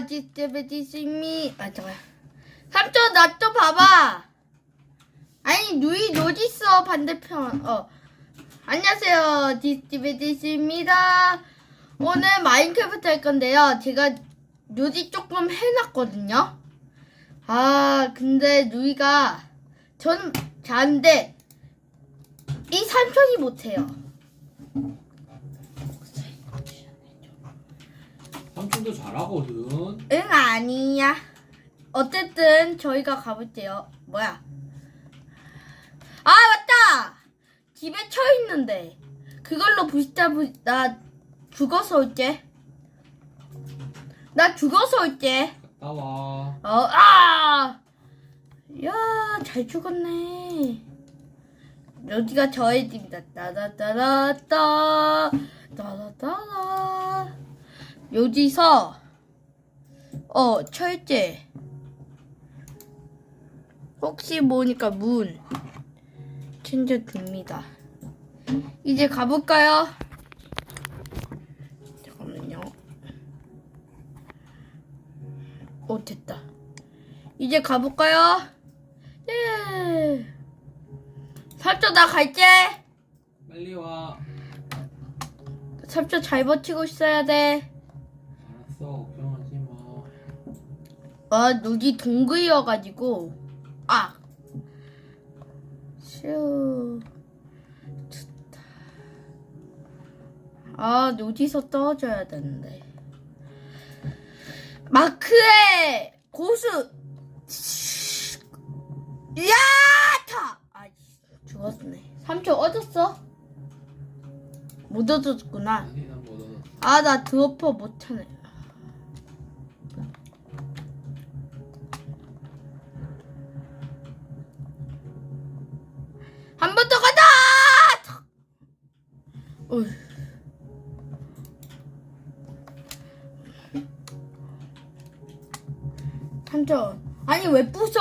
디스베디스미. 아, 잠깐. 삼촌, 나 좀 봐봐. 아니, 누이 있어? 반대편. 어. 안녕하세요. 디스베디스입니다. 오늘 마인크래프트 할 건데요. 제가 요지 조금 해놨거든요. 아, 근데 누이가 저는 잘하는데 이 삼촌이 못해요. 삼촌도 잘하거든. 응 아니야. 어쨌든 저희가 가볼게요. 뭐야? 아 맞다. 집에 쳐 있는데 그걸로 부시다 부나 죽어서 올게. 나 죽어서 올게. 갔다 와. 어 아. 야 잘 죽었네. 여기가 저의 집이다. 따다따다따 따다따다. 여기서 어 철제 혹시 모르니까 문 챙겨줍니다. 이제 가볼까요? 잠깐만요. 오 됐다. 이제 가볼까요? 예. 삼촌 나 갈게. 빨리 와. 삼촌 잘 버티고 있어야 돼. 아, 눈이 동글이어가지고. 아. 슈. 좋다. 아, 어디서 떨어져야 되는데. 마크의 고수. 야타! 아, 죽었네. 삼촌 얻었어? 못 얻었구나. 얻었어. 아, 나 드워퍼 못하네. 3천 아니 왜 부숴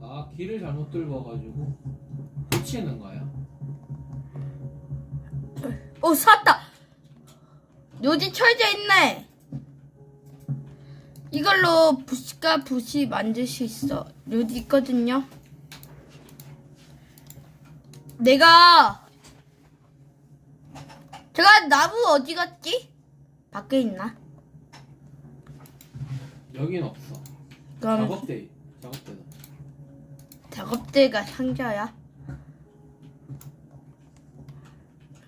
아 길을 잘못 들어가지고 붙이는 거야. 어 샀다 요지 철제 있네 이걸로 부시가 부시 만들 수 있어 요지 있거든요 내가 제가 나무 어디 갔지? 밖에 있나? 여긴 없어. 그럼 작업대. 작업대다. 작업대가 상자야?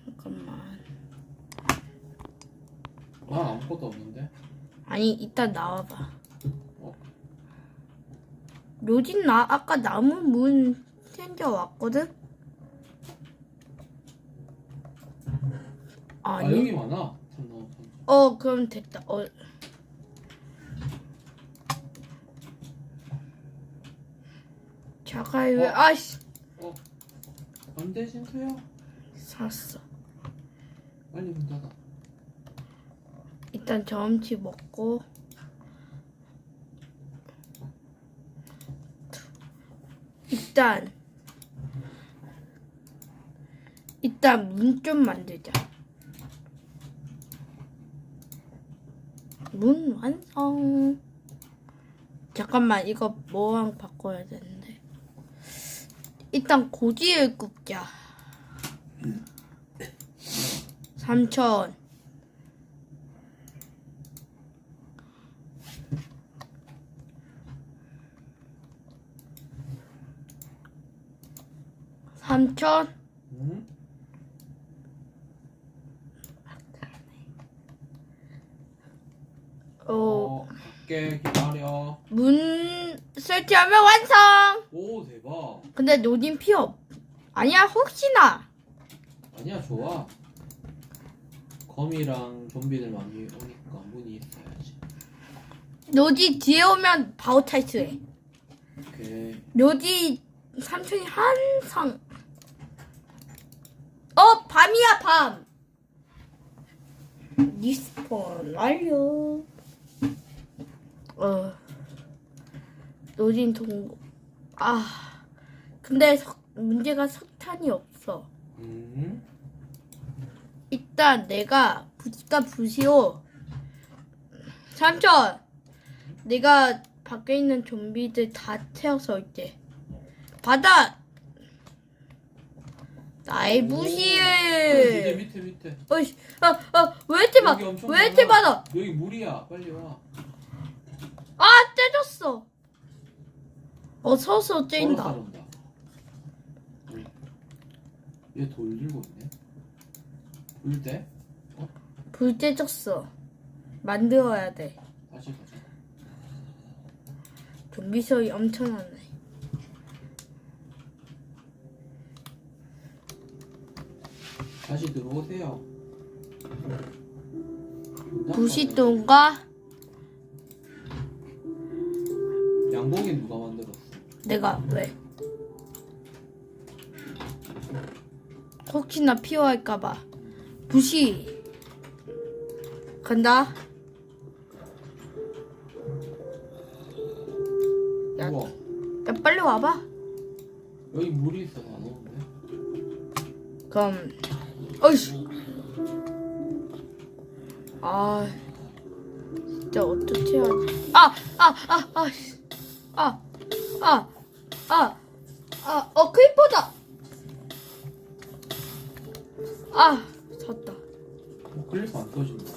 잠깐만. 난 아무것도 없는데. 아니, 이따 나와봐. 어? 요진 나 아까 나무 문 챙겨 왔거든. 아 아니. 여기 많아. 참나. 어 그럼 됐다. 어. 자가요. 어? 아씨 어. 안돼 신수야. 샀어. 빨리 문 닫아. 일단 점치 먹고. 일단 일단 문 좀 만들자. 문 완성. 잠깐만 이거 뭐랑 바꿔야 되는데. 일단 고지를 굽자. 3천. 삼천. 응? 어, 어. 갈게 기다려. 문 설치하면 완성. 오 대박. 근데 노딘 없. 아니야 혹시나. 아니야 좋아. 거미랑 좀비들 많이 오니까 문이 있어야지. 노디 뒤에 오면 바로 탈출해. 오케이. 노디 삼촌이 항상. 어 밤이야 밤. 리스폰 완료. 어. 노딘 동고. 아. 근데 석, 문제가 석탄이 없어. 음. 일단 내가 부지가 부시오 삼촌 내가 밖에 있는 좀비들 다 태워서 올게. 받아! 나의 밑에 무시해! 밑에 밑에. 어이씨, 아, 아, 왜 이렇게 여기? 엄청 왜 이렇게 많아. 받아? 여기 물이야. 빨리 와. 아, 때렸어! 어, 서서 째인다. 얘돌 들고 있네. 불대? 불 째졌어. 만들어야 돼. 다시 가자. 좀비 소리 엄청나네. 다시 들어오세요. 부시동가 양복이 누가 만들었어? 내가 왜? 혹시나 필요할까봐. 부시 간다. 야, 우와. 야 빨리 와봐. 여기 물이 있어서 안 오는데. 그럼 어이씨. 아 진짜 어떻게 하지? 아아아아 씨. 아 아 아 아 어 크리퍼다. 아 졌다. 어, 클리프 안 떠진다.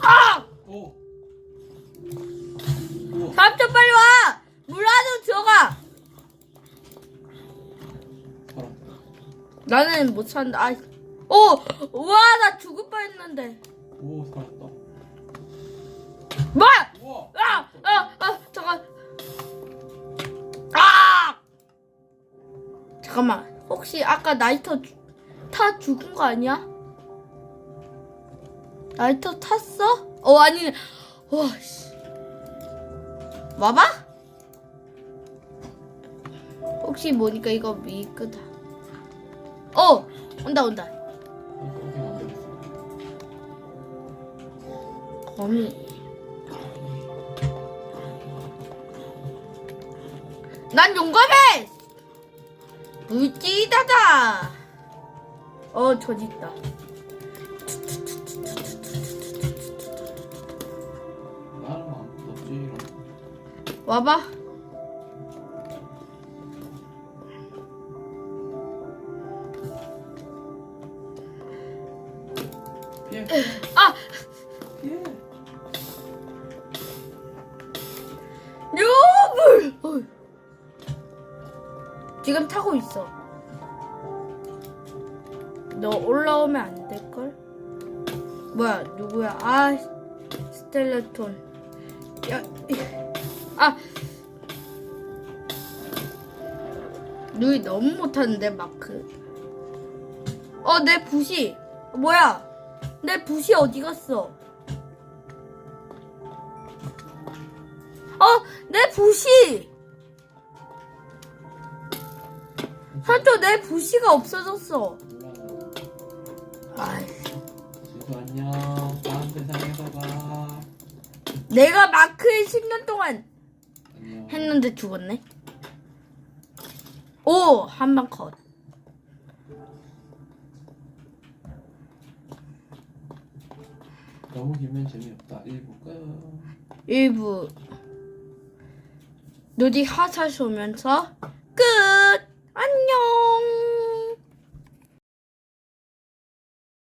아 오. 우와. 빨리 와. 물 안으로 들어가. 살았다. 나는 못 산다. 아, 오, 와, 나 죽을 뻔 했는데. 오 살았다. 뭐? 우와. 아, 잠깐만. 혹시 아까 나이터 주- 타 죽은 거 아니야? 나이터 탔어? 어, 아니네. 와, 씨. 와봐? 혹시 모니까 이거 미끄다. 어, 온다, 온다. 거미. 난 용감해! 물지다다! 어, 저기 있다. 나는 없지. 와봐. 지금 타고 있어. 너 올라오면 안 될걸? 뭐야, 누구야? 아, 스텔레톤. 야, 이- 아! 누이 너무 못하는데, 마크. 어, 내 붓이. 뭐야? 내 붓이 어디 갔어? 어, 내 붓이! 삼촌, 내 붓이가 없어졌어. 아이, 지수 안녕. 다음 세상에서 봐. 내가 마크를 10년 동안 안녕. 했는데 죽었네. 오, 한 방 컷. 너무 길면 재미없다. 일부 끝. 일부. 누디 화살 쏘면서